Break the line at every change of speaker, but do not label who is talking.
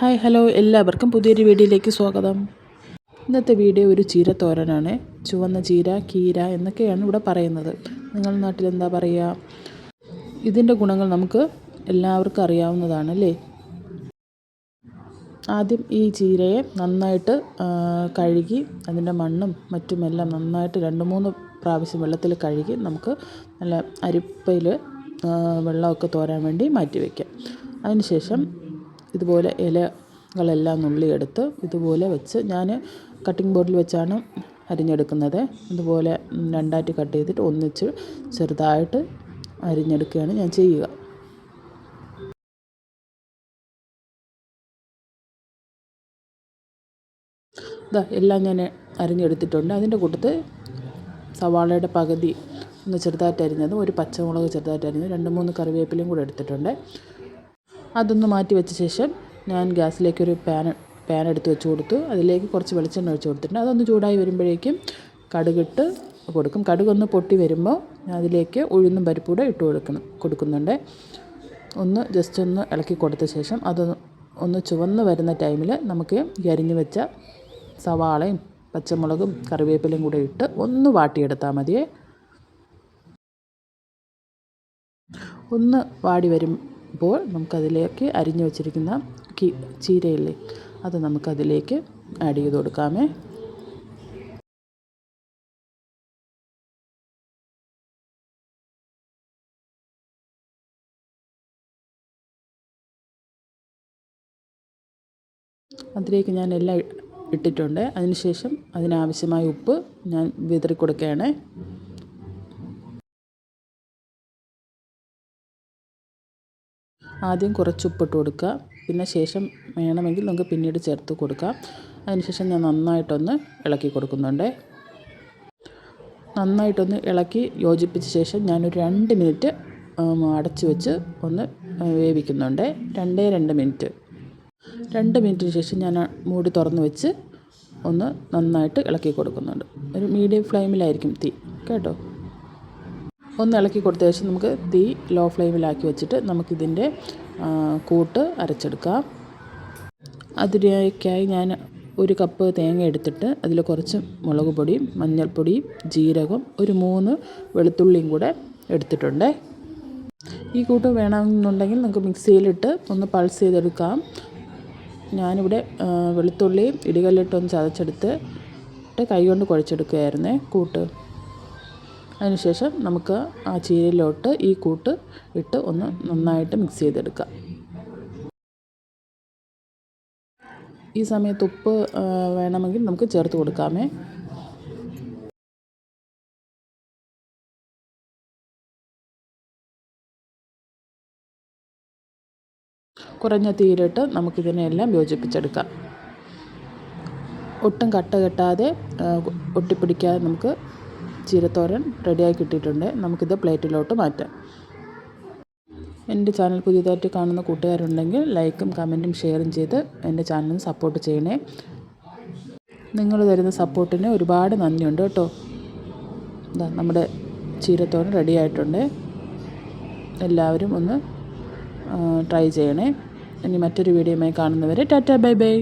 Hi hello എല്ലാവർക്കും പുതിയൊരു വീഡിയോയിലേക്ക് സ്വാഗതം. ഇന്നത്തെ വീഡിയോ ഒരു ചീര തോരനാണ് ചുവന്ന ചീര കീര എന്നൊക്കെയാണ് ഇവിടെ പറയുന്നത്. നിങ്ങൾ നാട്ടിൽ എന്താ പറയുക? ഇതിന്റെ ഗുണങ്ങൾ നമുക്ക് എല്ലാവർക്കും അറിയാവുന്നതാണ് അല്ലേ? ആദ്യം ഈ ചീരയെ നന്നായിട്ട് കഴുകി അതിന്റെ മണ്ണും മറ്റുമെല്ലാം നന്നായിട്ട് രണ്ട് മൂന്ന് പ്രാവശ്യം വെള്ളത്തിൽ കഴുകി നമുക്ക് നല്ല അരിപ്പയിൽ വെള്ളമൊക്കെ തോരാൻ വേണ്ടി മാറ്റി വയ്ക്കാം. അതിന് ശേഷം ഇതുപോലെ ഇലകളെല്ലാം നുള്ളിയെടുത്ത് ഇതുപോലെ വെച്ച് ഞാൻ കട്ടിംഗ് ബോർഡിൽ വെച്ചാണ് അരിഞ്ഞെടുക്കുന്നത്. ഇതുപോലെ രണ്ടായിട്ട് കട്ട് ചെയ്തിട്ട് ഒന്നിച്ച് ചെറുതായിട്ട് അരിഞ്ഞെടുക്കുകയാണ് ഞാൻ ചെയ്യുക. ഇതാ എല്ലാം ഞാൻ അരിഞ്ഞെടുത്തിട്ടുണ്ട്. അതിന്റെ കൂട്ടത്ത് സവാളയുടെ പകുതി ഒന്ന് ചെറുതായിട്ട് അരിഞ്ഞതും ഒരു പച്ചമുളക് ചെറുതായിട്ട് അരിഞ്ഞതും രണ്ട് മൂന്ന് കറിവേപ്പിലയും കൂടെ എടുത്തിട്ടുണ്ട്. അതൊന്ന് മാറ്റി വെച്ച ശേഷം ഞാൻ ഗ്യാസിലേക്കൊരു പാൻ പാൻ എടുത്ത് വെച്ച് കൊടുത്തു. അതിലേക്ക് കുറച്ച് വെളിച്ചെണ്ണ ഒഴിച്ച് കൊടുത്തിട്ടുണ്ട്. അതൊന്ന് ചൂടായി വരുമ്പോഴേക്കും കടുകിട്ട് കൊടുക്കും. കടുകൊന്ന് പൊട്ടി വരുമ്പോൾ അതിലേക്ക് ഉഴുന്നും പരിപ്പൂടെ ഇട്ട് കൊടുക്കണം കൊടുക്കുന്നുണ്ട്. ഒന്ന് ജസ്റ്റ് ഒന്ന് ഇളക്കി കൊടുത്ത ശേഷം അത് ഒന്ന് ചുവന്ന് വരുന്ന ടൈമിൽ നമുക്ക് അരിഞ്ഞ് വെച്ച സവാളയും പച്ചമുളകും കറിവേപ്പിലയും കൂടെ ഇട്ട് ഒന്ന് വാട്ടിയെടുത്താൽ മതിയേ. ഒന്ന് വാടി വരും അപ്പോൾ നമുക്കതിലേക്ക് അരിഞ്ഞു വച്ചിരിക്കുന്ന കി ചീരയില്ലേ അത് നമുക്കതിലേക്ക് ആഡ് ചെയ്ത് കൊടുക്കാമേ. അതിലേക്ക് ഞാൻ എല്ലാം ഇട്ടിട്ടുണ്ട്. അതിനുശേഷം അതിനാവശ്യമായ ഉപ്പ് ഞാൻ വിതറി കൊടുക്കുകയാണ് ആദ്യം കുറച്ച് ഉപ്പിട്ട് കൊടുക്കുക. പിന്നെ ശേഷം വേണമെങ്കിൽ നമുക്ക് പിന്നീട് ചേർത്ത് കൊടുക്കാം. അതിനുശേഷം ഞാൻ നന്നായിട്ടൊന്ന് ഇളക്കി കൊടുക്കുന്നുണ്ട്. നന്നായിട്ടൊന്ന് ഇളക്കി യോജിപ്പിച്ച ശേഷം ഞാനൊരു രണ്ട് മിനിറ്റ് അടച്ചു വെച്ച് ഒന്ന് വേവിക്കുന്നുണ്ട്. രണ്ടേ രണ്ട് മിനിറ്റ്. രണ്ട് മിനിറ്റിന് ശേഷം ഞാൻ മൂടി തുറന്ന് വെച്ച് ഒന്ന് നന്നായിട്ട് ഇളക്കി കൊടുക്കുന്നുണ്ട്. ഒരു മീഡിയം ഫ്ലെയിമിലായിരിക്കും തീ. കേട്ടോ? ഒന്ന് ഇളക്കി കൊടുത്ത ശേഷം നമുക്ക് തീ ലോ ഫ്ലെയിമിലാക്കി വെച്ചിട്ട് നമുക്കിതിന്റെ കൂട്ട് അരച്ചെടുക്കാം. അതിലേക്കായി ഞാൻ ഒരു കപ്പ് തേങ്ങ എടുത്തിട്ട് അതിൽ കുറച്ച് മുളക് പൊടിയും മഞ്ഞൾപ്പൊടിയും ജീരകം ഒരു മൂന്ന് വെളുത്തുള്ളിയും കൂടെ എടുത്തിട്ടുണ്ട്. ഈ കൂട്ട് വേണമെന്നുണ്ടെങ്കിൽ നമുക്ക് മിക്സിയിലിട്ട് ഒന്ന് പൾസ് ചെയ്തെടുക്കാം. ഞാനിവിടെ വെളുത്തുള്ളിയും ഇടികല്ലിട്ടൊന്ന് ചതച്ചെടുത്ത് കൈ കൊണ്ട് കുഴച്ചെടുക്കുകയായിരുന്നേ കൂട്ട്. അതിനുശേഷം നമുക്ക് ആ ചീരയിലോട്ട് ഈ കൂട്ട് ഇട്ട് ഒന്ന് നന്നായിട്ട് മിക്സ് ചെയ്തെടുക്കാം ഈ സമയത്ത് ഉപ്പ് വേണമെങ്കിൽ നമുക്ക് ചേർത്ത് കൊടുക്കാമേ. കുറഞ്ഞ തീയിലിട്ട് നമുക്കിതിനെല്ലാം യോജിപ്പിച്ചെടുക്കാം. ഒട്ടും കട്ട കെട്ടാതെ ഒട്ടിപ്പിടിക്കാതെ നമുക്ക് ചീരത്തോരൻ റെഡിയായി കിട്ടിയിട്ടുണ്ട്. നമുക്കിത് പ്ലേറ്റിലോട്ട് മാറ്റാം. എന്റെ ചാനൽ പുതിയതായിട്ട് കാണുന്ന കൂട്ടുകാരുണ്ടെങ്കിൽ ലൈക്കും കമന്റും ഷെയറും ചെയ്ത് എന്റെ ചാനലിന് സപ്പോർട്ട് ചെയ്യണേ. നിങ്ങൾ തരുന്ന സപ്പോർട്ടിന് ഒരുപാട് നന്ദിയുണ്ട് കേട്ടോ. ഇതാ നമ്മുടെ ചീരത്തോരൻ റെഡി ആയിട്ടുണ്ട്. എല്ലാവരും ഒന്ന് ട്രൈ ചെയ്യണേ. ഇനി മറ്റൊരു വീഡിയോയുമായി കാണുന്നവരെ ടാറ്റാ ബൈ ബൈ.